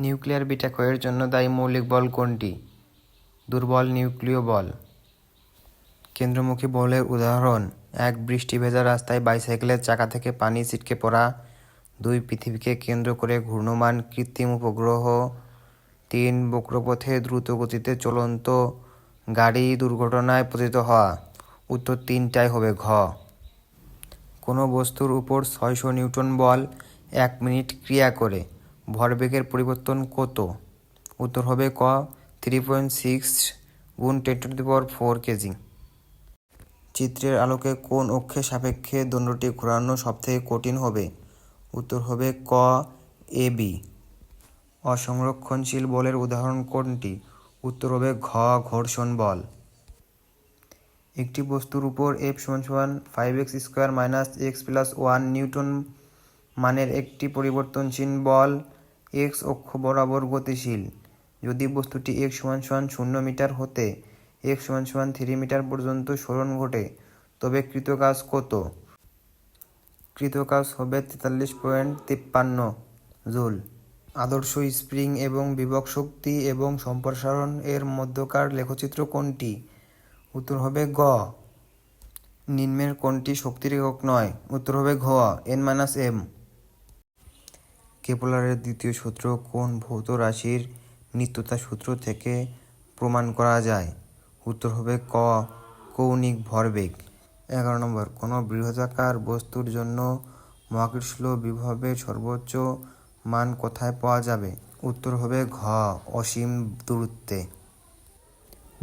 Nuclear বিটাক্ষয়ের জন্য দায়ী মৌলিক বল কোনটি? দুর্বল নিউক্লিয় বল। কেন্দ্রমুখী বলের উদাহরণ, এক বৃষ্টি ভেজা রাস্তায় বাইসাইকেলের চাকা থেকে পানি ছিটকে পড়া, দুই পৃথিবীকে কেন্দ্র করে ঘূর্ণমান কৃত্রিম উপগ্রহ, তিন বক্রপথে দ্রুত গতিতে চলন্ত গাড়ি দুর্ঘটনায় পতিত হওয়া। উত্তর তিনটাই হবে ঘ। কোনো বস্তুর উপর ছয়শো নিউটন বল এক মিনিট ক্রিয়া করে। ভরবেগের পরিবর্তন কত? উত্তর হবে ক থ্রি পয়েন্ট সিক্স গুণ ten to the power four K G চিত্রের আলোকে কোন অক্ষের সাপেক্ষে দণ্ডটি ঘোরানো সবথেকে কঠিন হবে? উত্তর হবে ক এ বি অসংরক্ষণশীল বলের উদাহরণ কোনটি? উত্তর হবে ঘ, ঘর্ষণ বল। একটি বস্তুর উপর এফ সমান সমান five x square minus x plus one newton মানের একটি পরিবর্তনশীল বল এক্স অক্ষ বরাবর গতিশীল। যদি বস্তুটি এক্স সমান সমান শূন্য মিটার হতে এক্স সমান সমান থ্রি মিটার পর্যন্ত সরণ ঘটে, তবে কৃতকাজ কত? কৃতকাজ হবে তেতাল্লিশ পয়েন্ট তিপ্পান্ন জুল। আদর্শ স্প্রিং এবং বিভব শক্তি এবং সম্প্রসারণ এর মধ্যকার লেখচিত্র কোনটি? উত্তর হবে গ। নিম্নের কোনটি শক্তির একক নয়? উত্তর হবে ঘ, এন মাইনাস এম। কেপলারের দ্বিতীয় সূত্র কোন ভৌত রাশির নিত্যতা সূত্র থেকে প্রমাণ করা যায়? উত্তর হবে ক, কৌণিক ভরবেগ। এগারো নম্বর, কোনো বৃহদাকার বস্তুর জন্য মহাকর্ষীয় বিভবের সর্বোচ্চ মান কোথায় পাওয়া যাবে? উত্তর হবে ঘ, অসীম দূরত্বে।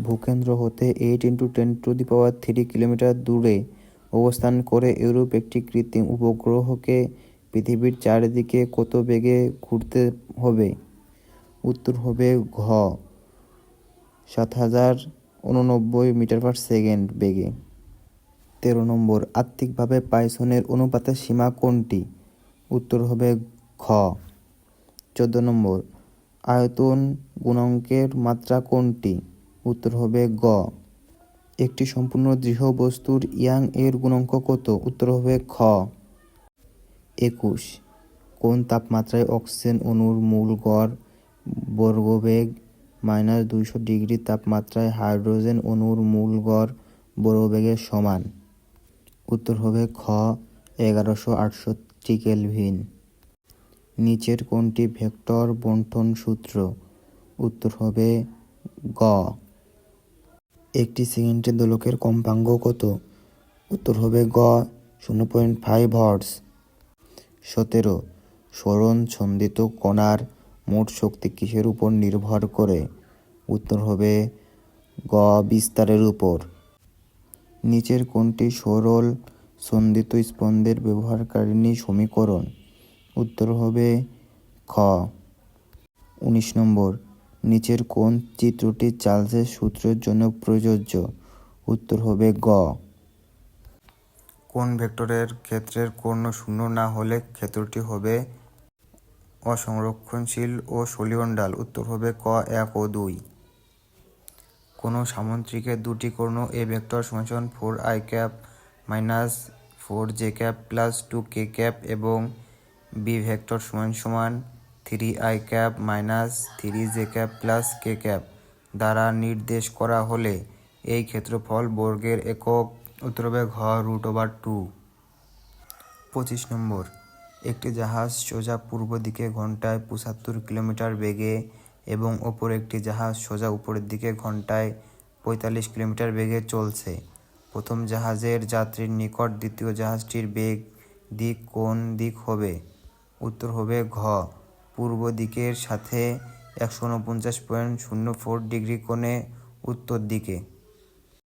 ভূকেন্দ্র হতে eight into ten to the power three kilometre দূরে অবস্থান করে ইউরোপ একটি কৃত্রিম উপগ্রহকে পৃথিবীর চারিদিকে কত বেগে ঘুরতে হবে? উত্তর হবে ঘ। সাত হাজার উননব্বই মিটার পার সেকেন্ড বেগে। তেরো নম্বর, আত্মিকভাবে পাইসনের অনুপাতের সীমা কোনটি? উত্তর হবে খ চোদ্দ নম্বর, আয়তন গুণাঙ্কের মাত্রা কোনটি? উত্তর হবে গ। একটি সম্পূর্ণ দৃঢ় বস্তুর ইয়াং এর গুণাঙ্ক কত? উত্তর হবে খ। একুশ। কোন তাপমাত্রায় অক্সিজেন অণুর মূল গড় বর্গবেগ মাইনাস দুইশো ডিগ্রি তাপমাত্রায় হাইড্রোজেন অণুর মূল গড় বর্গবেগের সমান? উত্তর হবে খ, এগারোশো আটষট্টি কেলভিন। নিচের কোনটি ভেক্টর বন্টন সূত্র? উত্তর হবে গ। একটি সেকেন্ডের দোলকের কম্পাঙ্গ কত? উত্তর হবে গ, শূন্য পয়েন্ট ফাইভ হর্স সতেরো। সরণ ছন্দিত কণার মোট শক্তি কিসের উপর নির্ভর করে? উত্তর হবে গ বিস্তারের উপর। নিচের কোনটি সরল সন্দিত স্পন্দের ব্যবহারকারিণী সমীকরণ। উত্তর হবে খ। উনিশ নম্বর। নিচের কোন চিত্রটি চার্লসের সূত্রের জন্য প্রযোজ্য। উত্তর হবে গ। কোন ভেক্টরের ক্ষেত্রের কর্ণ শূন্য না হলে ক্ষেত্রটি হবে অসংরক্ষণশীল ও সলিয়ন্ডাল উত্তর হবে ক, এক ও দুই। কোনো সামন্ত্রিকের দুটি কর্ণ এ ভেক্টর সমান four I cap minus four J cap plus two K cap এবং বি ভেক্টর সমান সমান three I cap minus three J cap plus K cap দ্বারা নির্দেশ করা হলে এই ক্ষেত্রফল বর্গের একক উত্তর হবে ঘ রুট ওভার টু। পঁচিশ নম্বর। একটি জাহাজ সোজা পূর্ব দিকে ঘন্টায় পঁচাত্তর কিলোমিটার বেগে এবং অপর একটি জাহাজ সোজা উপরের দিকে ঘন্টায় পঁয়তাল্লিশ কিলোমিটার বেগে চলছে। প্রথম জাহাজের যাত্রীর নিকট দ্বিতীয় জাহাজটির বেগ দিক কোন দিক হবে? উত্তর হবে ঘ। পূর্ব দিকের সাথে একশো উনপঞ্চাশ পয়েন্ট শূন্য ফোর ডিগ্রি কোণে উত্তর দিকে।